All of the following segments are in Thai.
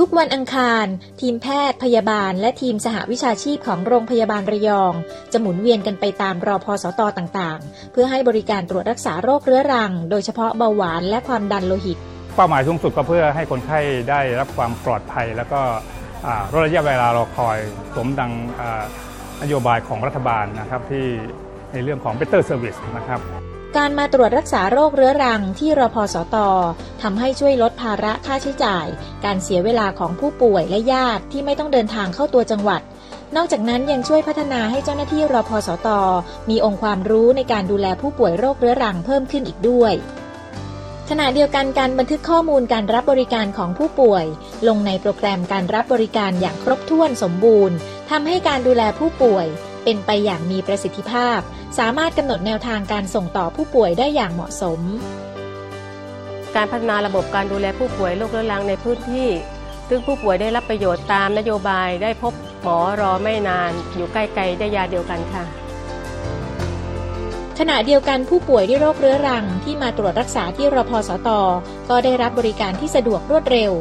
ทุกวันอังคาร ทีมแพทย์พยาบาล และทีมสหวิชาชีพของโรงพยาบาลระยอง จะหมุนเวียนกันไปตามรอพอสตต่างๆ เพื่อให้บริการตรวจรักษาโรคเรื้อรัง โดยเฉพาะเบาหวานและความดันโลหิต เป้าหมายสูงสุดก็เพื่อให้คนไข้ได้รับความปลอดภัย แล้วก็ลดระยะเวลารอคอยสมดังนโยบายของรัฐบาลนะครับที่ในเรื่องของ better service นะครับ การมาตรวจรักษาโรคเรื้อรังที่รพสตทำให้ช่วยลดภาระค่าใช้จ่าย การเสียเวลาของผู้ป่วยและญาติที่ไม่ต้องเดินทางเข้าตัวจังหวัด นอกจากนั้นยังช่วยพัฒนาให้เจ้าหน้าที่รพสตมีองค์ความรู้ในการดูแลผู้ป่วยโรคเรื้อรังเพิ่มขึ้นอีกด้วยขณะเดียวกันการบันทึกข้อมูลการรับบริการของผู้ป่วย ลงในโปรแกรมการรับบริการอย่างครบถ้วนสมบูรณ์ทำให้การดูแลผู้ป่วย เป็นไปอย่างมีประสิทธิภาพ สามารถกำหนดแนวทางการส่งต่อผู้ป่วยได้อย่างเหมาะสม การพัฒนาระบบการดูแลผู้ป่วยโรคเรื้อรังในพื้นที่ ซึ่งผู้ป่วยได้รับประโยชน์ตามนโยบายได้พบหมอรอไม่นาน อยู่ใกล้ๆได้ยาเดียวกันค่ะ ขณะเดียวกันผู้ป่วยด้วยโรคเรื้อรังที่มาตรวจรักษาที่รพสต ก็ได้รับบริการที่สะดวกรวดเร็ว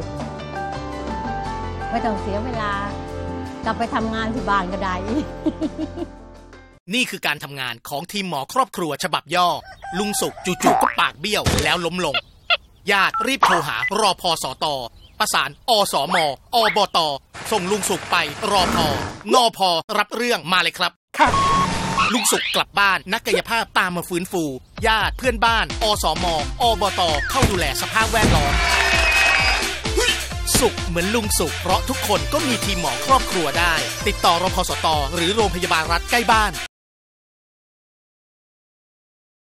ไม่ต้องเสียเวลา กลับไปทำงานที่บ้านก็ได้ นี่คือการทำงานของทีมหมอครอบครัวฉบับย่อ ลุงสุกจู่ๆก็ปากเบี้ยวแล้วล้มลง ญาติรีบโทรหารอพอสตประสานอสมอบต ส่งลุงสุกไปรอพอนอพอรับเรื่องมาเลยครับ ครับ ลุงสุกกลับบ้านนักกายภาพตามมาฟื้นฟู ญาติเพื่อนบ้าน อสมอบต เข้าดูแลสภาพแวดล้อม สุขเหมือนลุงสุข เพราะทุกคนก็มีทีมหมอครอบครัวได้ ติดต่อรพสต หรือโรงพยาบาลรัฐใกล้บ้าน